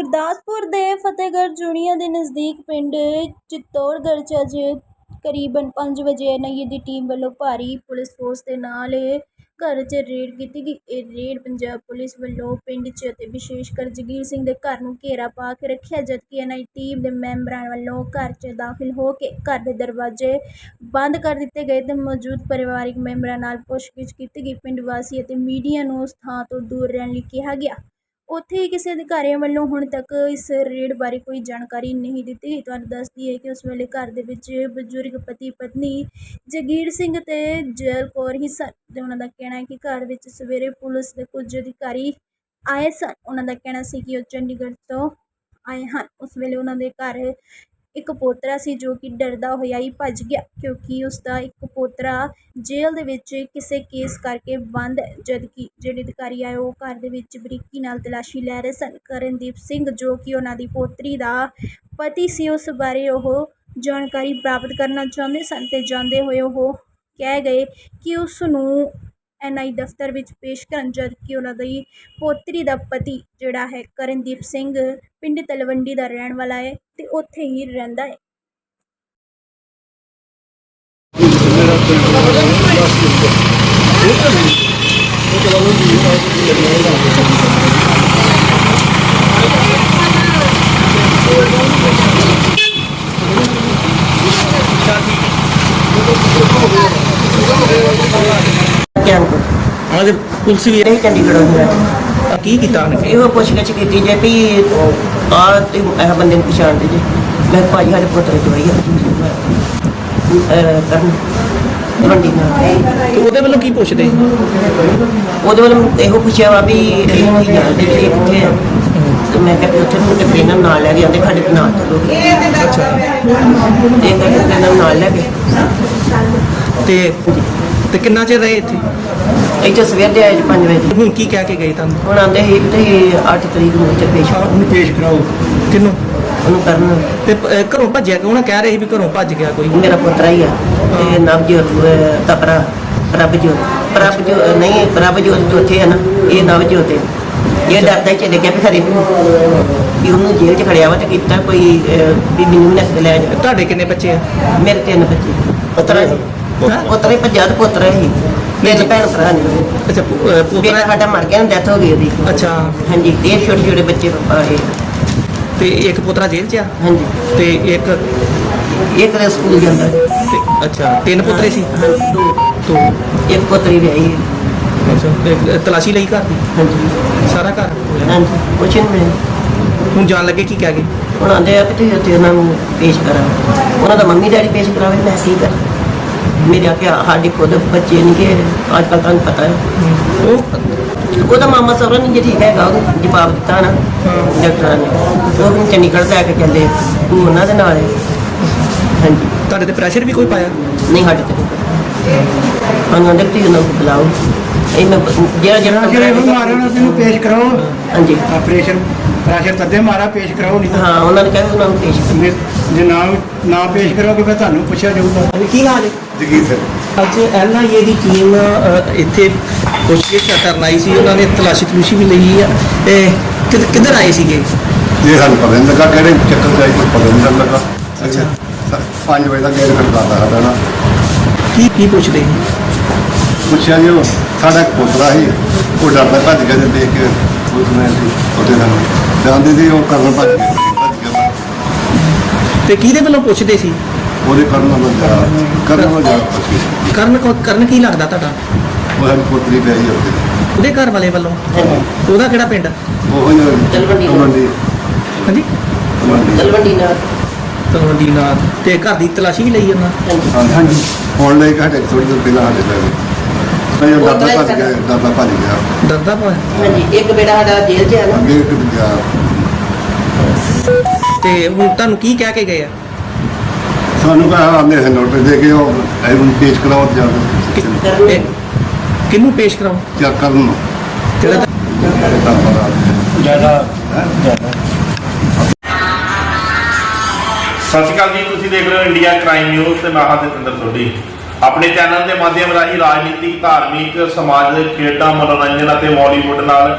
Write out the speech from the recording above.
ਗੁਰਦਾਸਪੁਰ ਦੇ ਫਤਿਹਗੜ੍ਹ ਜੂਨੀਆ ਦੇ ਨਜ਼ਦੀਕ ਪਿੰਡ ਚਿੱਤੌੜਗੜ੍ਹ 'ਚ ਅੱਜ ਕਰੀਬਨ ਪੰਜ ਵਜੇ ਐਨ ਆਈ ਏ ਦੀ ਟੀਮ ਵੱਲੋਂ ਭਾਰੀ ਪੁਲਿਸ ਫੋਰਸ ਦੇ ਨਾਲ ਘਰ 'ਚ ਰੇਡ ਕੀਤੀ ਗਈ। ਇਹ ਰੇਡ ਪੰਜਾਬ ਪੁਲਿਸ ਵੱਲੋਂ ਪਿੰਡ 'ਚ ਅਤੇ ਵਿਸ਼ੇਸ਼ ਕਰ ਜਗੀਰ ਸਿੰਘ ਦੇ ਘਰ ਨੂੰ ਘੇਰਾ ਪਾ ਕੇ ਰੱਖਿਆ, ਜਦਕਿ ਐਨ ਆਈ ਟੀਮ ਦੇ ਮੈਂਬਰਾਂ ਵੱਲੋਂ ਘਰ 'ਚ ਦਾਖਲ ਹੋ ਕੇ ਘਰ ਦੇ ਦਰਵਾਜ਼ੇ ਬੰਦ ਕਰ ਦਿੱਤੇ ਗਏ ਤੇ ਮੌਜੂਦ ਪਰਿਵਾਰਕ ਮੈਂਬਰਾਂ ਨਾਲ ਪੁੱਛਗਿੱਛ ਕੀਤੀ ਗਈ। ਪਿੰਡ ਵਾਸੀ ਅਤੇ ਮੀਡੀਆ ਨੂੰ ਉਸ ਥਾਂ ਤੋਂ ਦੂਰ ਰਹਿਣ ਲਈ ਕਿਹਾ ਗਿਆ। ਉੱਥੇ ਹੀ ਕਿਸੇ ਅਧਿਕਾਰੀਆਂ ਵੱਲੋਂ ਹੁਣ ਤੱਕ ਇਸ ਰੇਡ ਬਾਰੇ ਕੋਈ ਜਾਣਕਾਰੀ ਨਹੀਂ ਦਿੱਤੀ ਗਈ। ਤੁਹਾਨੂੰ ਦੱਸਦੀ ਹੈ ਕਿ ਉਸ ਵੇਲੇ ਘਰ ਦੇ ਵਿੱਚ ਬਜ਼ੁਰਗ, ਪਤੀ, ਪਤਨੀ ਜਗੀਰ ਸਿੰਘ ਅਤੇ ਜੈਲ ਕੌਰ ਹੀ ਸਨ ਤੇ ਉਹਨਾਂ ਦਾ ਕਹਿਣਾ ਹੈ ਕਿ ਘਰ ਵਿੱਚ ਸਵੇਰੇ ਪੁਲਿਸ ਦੇ ਕੁਝ ਅਧਿਕਾਰੀ ਆਏ ਸਨ। ਉਹਨਾਂ ਦਾ ਕਹਿਣਾ ਸੀ ਕਿ ਉਹ ਚੰਡੀਗੜ੍ਹ ਤੋਂ ਆਏ ਹਨ। ਉਸ ਵੇਲੇ ਉਹਨਾਂ ਦੇ ਘਰ ਇੱਕ ਪੋਤਰਾ ਸੀ ਜੋ ਕਿ ਡਰਦਾ ਹੋਇਆ ਹੀ ਭੱਜ ਗਿਆ ਕਿਉਂਕਿ ਉਸ ਦਾ ਇੱਕ ਪੋਤਰਾ ਜੇਲ੍ਹ ਦੇ ਵਿੱਚ ਕਿਸੇ ਕੇਸ ਕਰਕੇ ਬੰਦ ਹੈ ਜਦਕਿ ਜਿਹੜੇ ਅਧਿਕਾਰੀ ਆਏ ਉਹ ਘਰ ਦੇ ਵਿੱਚ ਬਰੀਕੀ ਨਾਲ ਤਲਾਸ਼ੀ ਲੈ ਰਹੇ ਸਨ। ਕਰਨਦੀਪ ਸਿੰਘ ਜੋ ਕਿ ਉਹਨਾਂ ਦੀ ਪੋਤਰੀ ਦਾ ਪਤੀ ਸੀ, ਉਸ ਬਾਰੇ ਉਹ ਜਾਣਕਾਰੀ ਪ੍ਰਾਪਤ ਕਰਨਾ ਚਾਹੁੰਦੇ ਸਨ ਤੇ ਜਾਂਦੇ ਹੋਏ ਉਹ ਕਹਿ ਗਏ ਕਿ ਉਸ ਨੂੰ ਐਨ ਆਈ ਦਫ਼ਤਰ ਵਿੱਚ ਪੇਸ਼ ਕਰਨ ਜਦ ਕਿ ਉਹਨਾਂ ਦੀ ਪੋਤਰੀ ਦਾ ਪਤੀ ਜਿਹੜਾ ਹੈ ਕਰਨਦੀਪ ਸਿੰਘ ਪਿੰਡ ਤਲਵੰਡੀ ਦਾ ਰਹਿਣ ਵਾਲਾ ਹੈ ਤੇ ਉੱਥੇ ਹੀ ਰਹਿੰਦਾ ਹੈ ਕੈਂਪ ਹਾਂ। ਤੇ ਪੁਲਿਸ ਵੀ ਇਹ ਚੰਡੀਗੜ੍ਹ ਹੋਇਆ। ਕੀ ਕੀਤਾ ਉਹਨੇ? ਇਹੋ ਪੁੱਛਗਿੱਛ ਕੀਤੀ ਜੇ ਵੀ ਆ ਤੇ ਇਹ ਬੰਦੇ ਨੂੰ ਪਛਾਣਦੇ ਜੇ। ਮੈਂ ਕਿਹਾ ਭਾਜੀ ਸਾਡੇ ਪੁੱਤਰ ਚੋਰੀ ਹੈ ਕਰਨ। ਰੰਡੀ ਨਾਲ ਤੇ ਉਹਦੇ ਵੱਲੋਂ ਕੀ ਪੁੱਛਦੇ? ਉਹਦੇ ਵੱਲ ਇਹੋ ਪੁੱਛਿਆ ਵਾ ਵੀ ਇਹ ਕੀ ਜਾਣਦੇ ਜੀ ਇਹ ਕਿੱਥੇ ਹੈ ਤੇ ਮੈਂ ਕਿਹਾ ਵੀ ਉੱਥੇ ਨੂੰ ਤੇ ਟ੍ਰੇਨਰ ਨਾਲ ਲੈ ਕੇ ਜਾਂਦੇ ਸਾਡੇ ਨਾਲ ਚਲੋ। ਅੱਛਾ। ਇਹ ਟ੍ਰੇਨਰ ਨਾਲ ਲੈ ਕੇ। ਤੇ ਤੇ ਕਿੰਨਾ ਚਿਰ ਰਹੇ ਇੱਥੇ? ਇੱਥੇ ਸਵੇਰ ਦੇ ਆਏ ਜੀ 5 ਵਜੇ। ਹੁਣ ਕੀ ਕਹਿ ਕੇ ਗਏ ਤੁਹਾਨੂੰ? ਹੁਣ ਆਂਦੇ ਸੀ ਵੀ ਤੁਸੀਂ 8 ਤਰੀਕ ਨੂੰ ਉੱਥੇ ਪੇਸ਼ ਉਹਨੂੰ ਪੇਸ਼ ਕਰਾਓ। ਕਿੰਨੂੰ ਉਹਨੂੰ ਕਰਨ। ਤੇ ਅਹ ਘਰੋਂ ਭੱਜਿਆ ਕਿਉਂ? ਨਾ ਕਹਿ ਰਹੇ ਸੀ ਵੀ ਘਰੋਂ ਭੱਜ ਗਿਆ ਕੋਈ। ਮੇਰਾ ਪੁੱਤਰ ਹੀ ਆ। ਤੇ ਨਵਜੋਤ ਅਹ, ਤਪਰਾ ਪ੍ਰਭਜੋਤ। ਪ੍ਰਭਜੋਤ ਨਹੀਂ ਪ੍ਰਭਜੋਤ ਚੌਥੇ ਆ ਨਾ ਇਹ ਨਵਜੋਤ ਹੈ। ਇਹ ਡਰਦਾ ਹੀ ਚਲੇ ਗਿਆ ਵੀ ਖਰੇ ਵੀ ਉਹਨੂੰ ਜੇਲ੍ਹ 'ਚ ਖੜਿਆ ਵਾ ਤੇ ਕੀਤਾ ਕੋਈ ਅਹ, ਵੀ ਮੈਨੂੰ ਨਸ ਲੈ ਜਾ। ਤੁਹਾਡੇ ਕਿੰਨੇ ਬੱਚੇ ਆ? ਮੇਰੇ ਤਿੰਨ ਬੱਚੇ। ਪੁੱਤਰਾ ਹੈਂ? ਪੁੱਤਰਾ। ਹੀ? ਭੱਜਾ ਤੇ ਪੁੱਤਰਾ ਹੀ। ਤਿੰਨ ਭੈਣ ਭਰਾ ਨੇ। ਅੱਛਾ ਪੁ- ਅਹ ਬੇਟਾ ਪੋਤਰਾ ਸਾਡਾ ਮਰ ਗਿਆ ਡੈਥ ਹੋ ਗਈ ਉਹਦੀ। ਅੱਛਾ। ਹਾਂਜੀ ਤੇ ਇਹ ਛੋਟੇ ਛੋਟੇ ਬੱਚੇ ਪਾਪਾ ਇਹ। ਤੇ ਇੱਕ ਪੋਤਰਾ ਜੇਲ੍ਹ 'ਚ ਆ? ਹਾਂਜੀ। ਤੇ ਇੱਕ ਇੱਕ ਦੇ ਸਕੂਲ ਜਾਂਦਾ। ਹੈ। ਤੇ ਅੱਛਾ ਤਿੰਨ ਪੁੱਤਰੇ ਸੀ? ਦੋ। ਤੋਂ ਇੱਕ ਪੁੱਤਰੀ ਵਿਆਹੀ ਹੈ। ਅੱਛਾ ਤੇ ਤਲਾਸ਼ੀ ਲਈ ਘਰ ਦੀ? ਹਾਂਜੀ। ਸਾਰਾ ਘਰ? ਹਾਂਜੀ ਕੁਛ ਨਹੀਂ ਮਿਲਿਆ। ਹੁਣ ਜਾਣ ਲੱਗੇ ਕੀ ਕਹਿ ਗਏ? ਹੁਣ ਆਂਦੇ ਆ ਕਿ ਤੁਸੀਂ ਉੱਥੇ ਉਹਨਾਂ ਨੂੰ ਪੇਸ਼ ਕਰਾ ਉਹਨਾਂ ਦਾ ਮੰਮੀ ਡੈਡੀ ਪੇਸ਼ ਕਰਾਵੇ ਮੈਂ ਕੀ ਕਰ? ਮੇਰੇ ਕੇ ਸਾਡੇ ਖੁਦ ਬੱਚੇ ਨਹੀਂ ਕਿ ਅੱਜ ਕੱਲ ਤੁਹਾਨੂੰ ਪਤਾ ਹੈ। ਉਹ ਉਹਦਾ ਮਾਮਾ ਸਹੁਰਾ ਨਹੀਂ ਜੇ ਠੀਕ ਹੈਗਾ ਉਹ ਜਵਾਬ ਦਿੱਤਾ ਨਾ ਡਾਕਟਰਾਂ ਨੇ। ਉਹ ਹੁਣ ਚੰਡੀਗੜ੍ਹ ਲੈ ਕੇ ਚੱਲੇ ਤੂੰ ਉਹਨਾਂ ਦੇ ਨਾਲ ਹੈ। ਹਾਂਜੀ। ਤੁਹਾਡੇ ਤੇ ਪ੍ਰੈਸ਼ਰ ਵੀ ਕੋਈ ਪਾਇਆ? ਨਹੀਂ ਸਾਡੇ ਤੇ ਉਹਨਾਂ ਕਿ ਤੁਸੀਂ ਉਹਨਾਂ ਨੂੰ ਬੁਲਾਓ। ਇਹ ਮੈਂ ਜਿਹੜਾ ਜਿਹੜਾ ਜਿਹੜੇ ਮਾਰਨ ਉਹਨੂੰ ਪੇਸ਼ ਕਰਾਓ। ਹਾਂਜੀ। ਆਪਰੇਸ਼ਨ ਪ੍ਰੈਸ਼ਰ ਤੱਦੇ ਮਾਰਾ ਪੇਸ਼ ਕਰਾਓ ਨਹੀਂ ਤਾਂ ਹਾਂ ਉਹਨਾਂ ਨੇ ਕਿਹਾ ਵੀ ਉਹਨਾਂ ਨੂੰ ਪੇਸ਼ ਕਰੋ ਜੇ- ਜੇ ਨਾ ਨਾ ਪੇਸ਼ ਕਰੋਗੇ ਫਿਰ ਤੁਹਾਨੂੰ ਪੁੱਛਿਆ ਜਾਊਗਾ। ਕੀ ਹਾਲ ਹੈ? ਜਗੀਰ ਸਿੰਘ। ਅੱਜ ਐਨਆਈਏ ਦੀ ਟੀਮ ਅ, ਇੱਥੇ ਪੁੱਛਗਿੱਛ ਕਰਨ ਆਈ ਸੀ ਉਹਨਾਂ ਨੇ ਤਲਾਸ਼ੀ ਤਲੂਸ਼ੀ ਵੀ ਲਈ ਆ। ਇਹ ਕਿਧ- ਕਿੱਧਰ ਆਏ ਸੀਗੇ? ਇਹ ਸਾਨੂੰ ਪਤਾ ਨਹੀਂ ਲੱਗਾ ਕਿਹੜੇ ਚੱਕਰ ਆਈ ਕੋਈ ਪਤਾ ਨਹੀਂ ਲੱਗਾ। ਅੱਛਾ। 5 ਵਜੇ ਦਾ ਗੇਟ ਖੜਕਾਤਾ ਸਾਡਾ ਨਾ। ਕੀ ਕੀ ਪੁੱਛਦੇ ਸੀ? ਪੁੱਛਿਆ ਜੀ ਉਹ ਸਾਡਾ ਇੱਕ ਪੋਤਰਾ ਸੀ ਉਹ ਡਰਦਾ ਭੱਜ ਗਿਆ ਤੇ ਦੇਖ ਕੇ ਉਸਨੇ ਸੀ ਉਹਦੇ ਨਾਲ ਜਾਂਦੇ ਸੀ ਉਹ ਕਰਨ ਭੱਜ ਗਿਆ। ਤੇ ਕਿਹਦੇ ਵੱਲੋਂ ਪੁੱਛਦੇ ਸੀ? ਉਹਦੇ ਕਰਨ ਨਾਲ ਜਾ ਕਰਨ ਨਾਲ ਜਾ ਕਰਨ ਕੋ- ਕਰਨ ਕੀ ਲੱਗਦਾ ਤੁਹਾਡਾ? ਉਹ ਸਾਡੀ ਪੋਤਰੀ ਪਈ ਹੈ ਉਹਦੇ ਉਹਦੇ ਘਰ ਵਾਲੇ ਵੱਲੋਂ? ਉਹਦਾ ਕਿਹੜਾ ਪਿੰਡ? ਉਹ ਹੀ ਤਲਵੰਡੀ। ਤਲਵੰਡੀ। ਹਾਂਜੀ? ਤਲਵੰਡੀ। ਤਲਵੰਡੀ ਨਾਲ। ਤਲਵੰਡੀ ਨਾਲ। ਤੇ ਘਰ ਦੀ ਤਲਾਸ਼ੀ ਵੀ ਲਈ ਉਹਨਾਂ? ਹਾਂਜੀ। ਹੁਣ ਲੈ ਕੇ ਸਾਡੇ ਥੋੜੀ ਦੇਰ ਪਹਿਲਾਂ ਸਾਡੇ ਲੈ ਗਏ। ਨਹੀਂ ਉਹ ਡਰਦਾ ਭੱਜ ਗਿਆ ਡਰਦਾ ਭੱਜ ਗਿਆ। ਡਰਦਾ ਪਾ ਹਾਂਜੀ। ਇੱਕ ਬੇਟਾ ਸਾਡਾ ਜੇਲ੍ਹ 'ਚ ਹੈ ਨਾ। ਅੱਗੇ ਇੱਕ ਗਿਆ ਤੇ ਹੁਣ ਤੁਹਾਨੂੰ ਕੀ ਕਹਿ ਕੇ ਗਏ ਆ? ਸਾਨੂੰ ਕਹਾ ਆਂਦੇ ਹੈ ਨੋਟਿਸ ਦੇ ਕੇ ਉਹ ਇਹਨੂੰ ਪੇਸ਼ ਕਰਾਓ ਜਾਂ ਕਿ- ਕਿਹਨੂੰ ਪੇਸ਼ ਕਰਾਉ ਚੈੱਕ ਕਰਨ ਨੂੰ ਜਿਹੜਾ ਜ਼ਿਆਦਾ ਸਤਿ ਸ਼੍ਰੀ ਅਕਾਲ ਜੀ ਤੁਸੀਂ ਦੇਖ ਰਹੇ ਹੋ ਇੰਡੀਆ ਕ੍ਰਾਈਮ ਨਿਊਜ਼ ਤੇ ਮੈਂ ਹਾਂ ਜਤਿੰਦਰ ਸੋਢੀ। ਆਪਣੇ ਚੈਨਲ ਦੇ ਮਾਧਿਅਮ ਰਾਹੀਂ ਰਾਜਨੀਤਿਕ ਧਾਰਮਿਕ ਸਮਾਜਿਕ ਖੇਡਾਂ ਮਨੋਰੰਜਨ ਅਤੇ ਬਾਲੀਵੁੱਡ ਨਾਲ